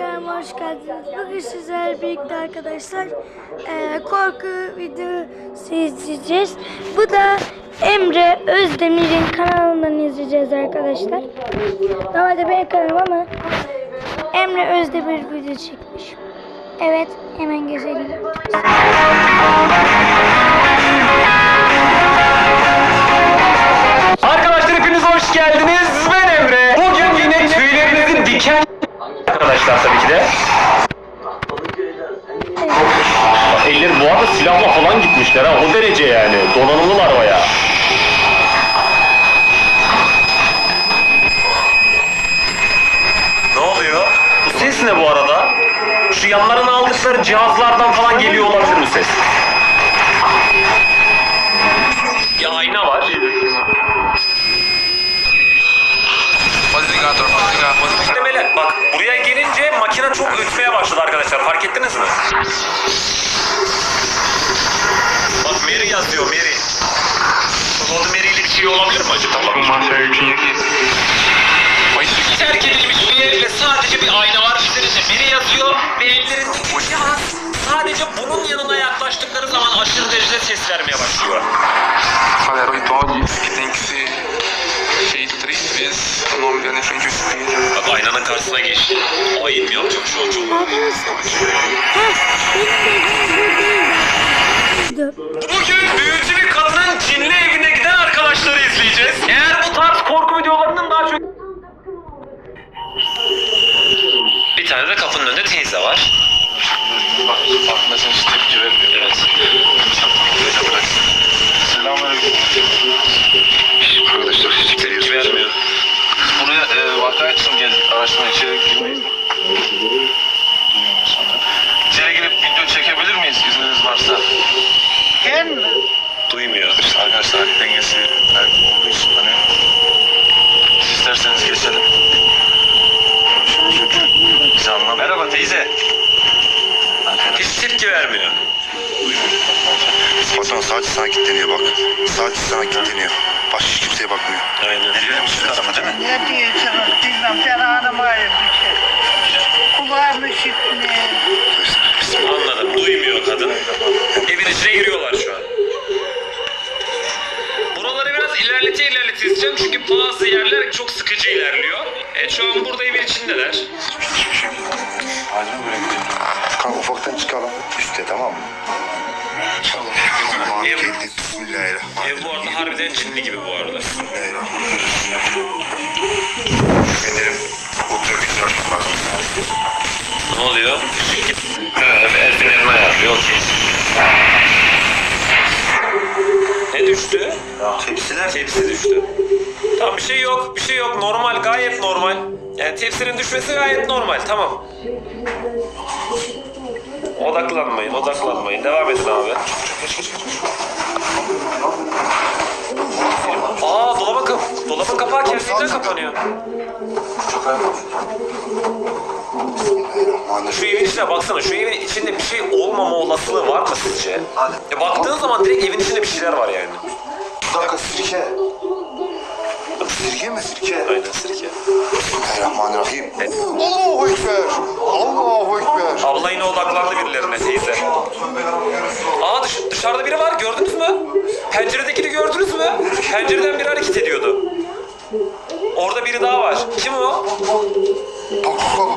kanalıma hoş geldiniz. Bugün sizlerle birlikte arkadaşlar eee, korku videosu izleyeceğiz. Bu da Emre Özdemir'in kanalından izleyeceğiz arkadaşlar. Normalde benim kanalım ama Emre Özdemir video çekmiş. Evet hemen gezelim. Gitmişler ha o derece yani. Donanımlılar baya. Terk edilmiş bir yer ve sadece bir ayna var. Üzerinde Mary yazıyor ve ellerinde sadece bunun yanına yaklaştıkları zaman aşırı derecede ses vermeye başlıyor. Olha, era o Dodge que tem que ser feito três vezes o nome dele em frente ao espelho. Bak aynanın karşısına geçti. Ayın mı yapacak şu an çok Bugün büyücü bir kadının cinli evine giden arkadaşları izleyeceğiz. Eğer bu tarz korku videolarının daha çok... Bir tane de kapının önünde teyze var. Bak, farkındaysan hiç tepki vermiyor. Evet. Selamünaleyküm. Arkadaşlar hiç Tepki vermiyor. Buraya e, vaka için geldik. Araçtan içeri girmeyiz. İçeri girip video çekebilir miyiz izniniz varsa? Duymuyor. İşte arkadaşlar dengesi kayıp olduğu için hani siz isterseniz geçelim. Çünkü bizi anlamıyor. Merhaba teyze. Hiç tepki vermiyor. Patron sadece sana kilitleniyor bak. Sadece sana kilitleniyor. Başka hiç kimseye bakmıyor. Aynen. Ellerim çıkar ama değil mi? Ne diyorsunuz bilmem bir şey. Kulağımı şifne. Bismillah. Anladım. Duymuyor kadın. Evin içine giriyorlar şu an. Buraları biraz ilerlete ilerlete izleyeceğim çünkü bazı yerler çok sıkıcı ilerliyor. Evet şu an burada evin içindeler. Hiçbir şey yok. Acil böyle gidiyorum. Kanka ufaktan çıkalım. Üste tamam mı? Ev-. Bismillahirrahmanirrahim. Ev bu arada harbiden cinli gibi bu arada. Benim ultravizyon lazım. Ne oluyor? Evet, el fenerini ayarlıyor. Okey. Ne düştü? Tepsiler. Tepsi düştü. Tamam bir şey yok, bir şey yok. Normal, gayet normal. Yani tepsinin düşmesi gayet normal, tamam. Odaklanmayın, odaklanmayın. Devam edin abi. Aa kapağı kendiliğinden kapanıyor. Bismillahirrahmanirrahim. Şu evin içine baksana. Şu evin içinde bir şey olmama olasılığı var mı sizce? E baktığın zaman direkt evin içinde bir şeyler var yani. Bir dakika sirke. Sirke mi sirke? Aynen sirke. Bismillahirrahmanirrahim. Allahu Ekber. Allahu Ekber. Abla yine odaklandı birilerine teyze. Aa dış, dışarıda biri var gördünüz mü? Penceredekini gördünüz mü? Pencereden biri hareket ediyordu. Orada biri daha var. Kim o?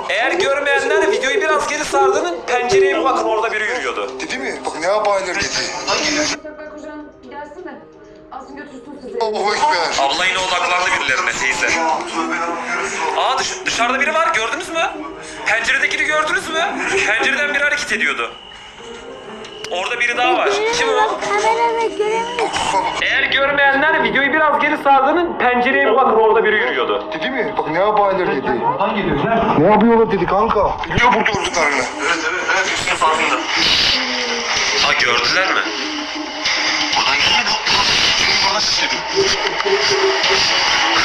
Eğer görmeyenler videoyu biraz geri sardığının pencereye bir bakın orada biri yürüyordu. Dedi mi? Bak ne yapaylar dedi. Gelsin de alsın götürsün sizi. Allahu Ekber. Abla yine odaklandı birilerine teyze. Aa dış, dışarıda biri var gördünüz mü? Penceredekini gördünüz mü? Pencereden biri hareket ediyordu. Orada biri daha var. Kim o? Kamerada göremiyorum. Eğer görmeyenler videoyu biraz geri sardığının pencereye bir bakın orada biri yürüyordu. Dedi mi? Bak ne yapaylar dedi. Ne yapıyorlar dedi kanka. Biliyor burada vurduklarını. Evet evet evet üstüne farkında. Ha gördüler mi? Buradan gelmedi. Bana sesledim.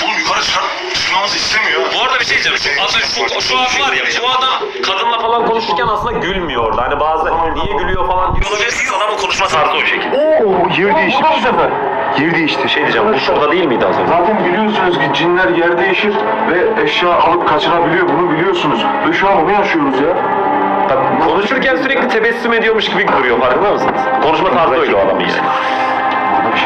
Oğlum yukarı çıkar. Çıkmamızı istemiyor. Bu arada bir şey diyeceğim. Aslında şu, şu an var ya bu adam kadınla falan konuşurken aslında gülmüyor orada. Hani bazı niye gülüyor falan diyor olabilirsiniz adamın konuşma tarzı o şekilde. Oo yer değişik. Bu sefer. Yer değişti. Şey diyeceğim bu şurada değil miydi az önce? Zaten biliyorsunuz ki cinler yer değişir ve eşya alıp kaçırabiliyor. Bunu biliyorsunuz. Ve şu an onu yaşıyoruz ya. Bak, konuşurken sürekli tebessüm ediyormuş gibi duruyor farkında mısınız? Konuşma tarzı öyle o adamın yani. Burada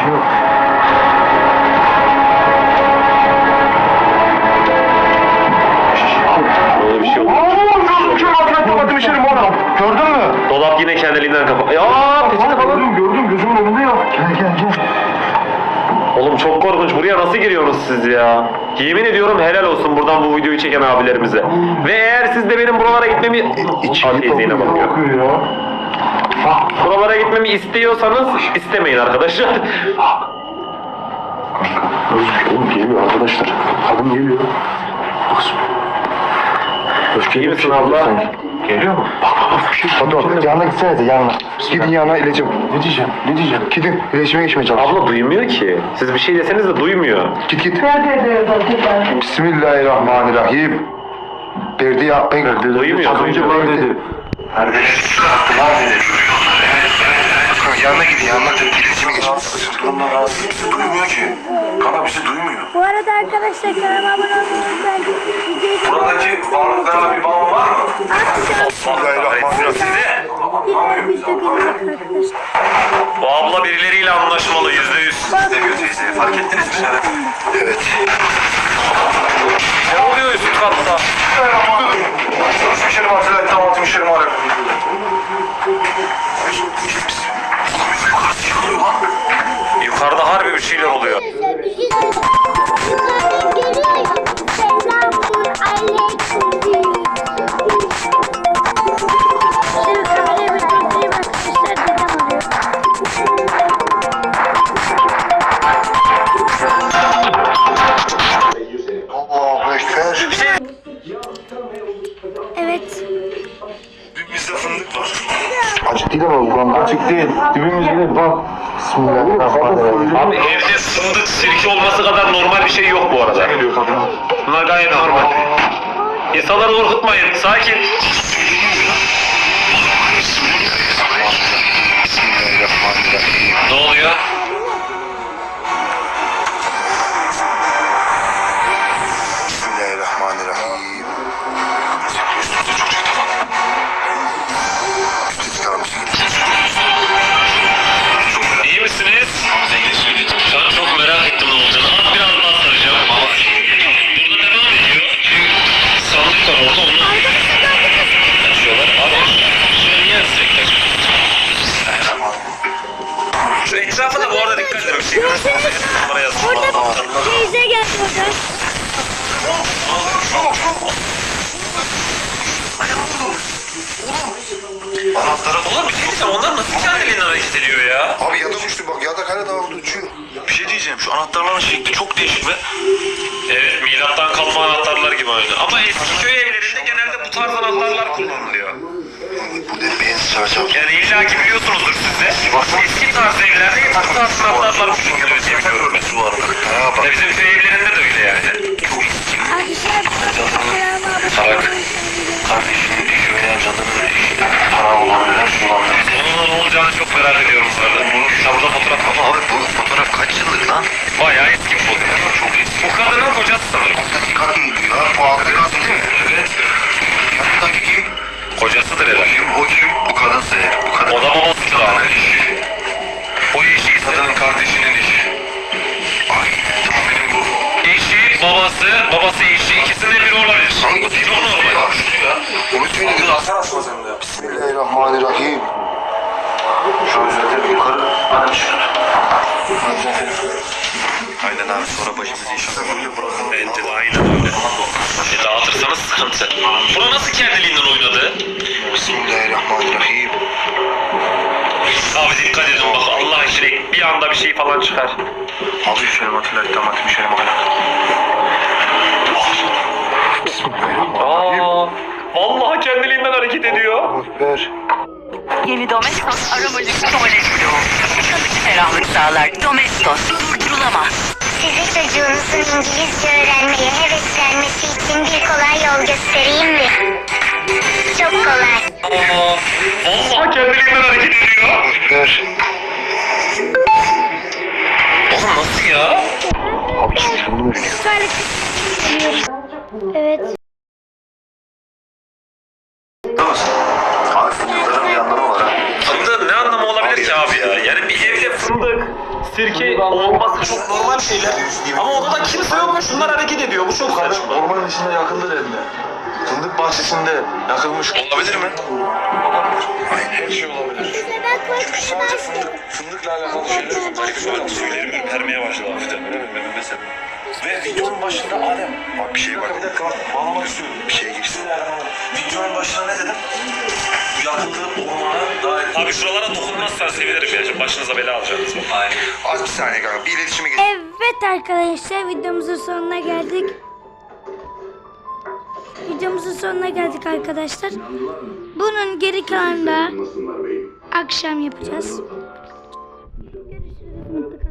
bir şey yok. Böyle bir şey yok. Gördün mü? Dolap yine kendiliğinden kapa... Ya peçete falan. Gördüm gördüm gözümün önünde ya. Gel gel gel. Oğlum çok korkunç. Buraya nasıl giriyorsunuz siz ya? Yemin ediyorum helal olsun buradan bu videoyu çeken abilerimize. Ve eğer siz de benim buralara gitmemi... Atiye Zeynep bakıyor. ya. Buralara gitmemi istiyorsanız istemeyin arkadaşlar. Özgür oğlum geliyor arkadaşlar. Kadın geliyor. Bak. Özgür İyi misin abla? Geliyor mu? Bak bak bak. Bir şey Foto. Yanına gitsenize yanına. Gidin yanına iletişim. Ne diyeceğim? Ne diyeceğim? Gidin iletişime geçmeye çalışın. Abla duymuyor ki. Siz bir şey deseniz de duymuyor. Git git. Bismillahirrahmanirrahim. Berdi ya ben Duymuyor, Az önce duymuyor. ben dedi. Yanına gidin yanına iletişime geçmeye çalışın. Durumdan rahatsız. Bizi duymuyor ki. Kana bizi duymuyor. Bu arada arkadaşlar kanalıma abone olmayı unutmayın. Buradaki varlıklarla bir bağım var mı? Bismillahirrahmanirrahim. bir de arkadaşlar. Bu abla birileriyle anlaşmalı yüzde yüz. Demiyor teyze. Fark ettiniz mi? Evet. Ne oluyor üst katta? Müşerim hatırlayın tamam müşerim aleyküm. Yukarıda harbi bir şeyler oluyor. Abi evde fındık sirke olması kadar normal bir şey yok bu arada. Bunlar gayet normal. İnsanları korkutmayın. Sakin. Daha orada uçuyor. Bir şey diyeceğim. Şu anahtarların şekli çok değişik ve Evet milattan kalma anahtarlar gibi aynı. Ama eski köy evlerinde genelde bu tarz anahtarlar kullanılıyor. Burada ben saracağım. Yani illa ki biliyorsunuzdur siz de. Eski tarz evlerde bu tarz anahtarlar kullanılıyor diye biliyorum ben. Ya bizim köy evlerinde de öyle yani. Salak. Olacağını çok merak ediyorum bu arada. Ya burada fotoğraf Ama abi bu fotoğraf kaç yıllık lan? bayağı eski bir fotoğraf. Çok eski. Bu kadının kocası sanırım. Kadın diyor. Bu altı kadın değil mi? Evet. Yanındaki kim? Kocasıdır herhalde. Kim? O kim? Bu kadınsa eğer. Bu kadın. O da babasıdır abi. O eşi Kadının kardeşinin eşi. Ay tamam benim bu. eşi, babası, babası eşi ikisinden biri olabilir. Hangi Çok normal. Ya şu ya. Onu söyledi. Bismillahirrahmanirrahim. Şu özellikle yukarı. Bana şu. Aynen abi sonra başımızı inşallah. Bence de aynen öyle. E dağıtırsanız sıkıntı. Buna nasıl kendiliğinden oynadı? Bismillahirrahmanirrahim. Abi dikkat edin bak Allah için bir anda bir şey falan çıkar. Abi şöyle matiller tamam şöyle matiller. Aa, vallahi kendiliğinden hareket ediyor. Allahu Ekber. Yeni Domestos aromalı tuvalet bloğu. Kalıcı ferahlık sağlar. Domestos durdurulamaz. Size çocuğunuzun İngilizce öğrenmeye heveslenmesi için bir kolay yol göstereyim mi? Çok kolay. Aa, vallahi kendiliğinden hareket ediyor. Ekber. Oğlum buldum diyor. Şöyle Evet. Olması çok normal şeyler. Ama odada kimse yok. Şunlar hareket ediyor. Bu çok saçma. Ormanın içinde yakıldı evde. Fındık bahçesinde yakılmış. Olabilir mi? Her şey olabilir. Sadece fındık, fındıkla alakalı şeyler garip Tüylerim ürpermeye başladı hafiften. Mesela. Ve videonun başında Adem. Bak bir şey bak. Bir dakika bak. Bağlamak istiyorum. Bir şey geçsin. Videonun başında ne dedim? Abi şuralara dokunmazsan sevinirim ya. Şimdi başınıza bela alacaksınız. Aynen. Az bir saniye kanka. Bir iletişime geç. Evet arkadaşlar videomuzun sonuna geldik. Videomuzun sonuna geldik arkadaşlar. Bunun geri kalanını da akşam yapacağız.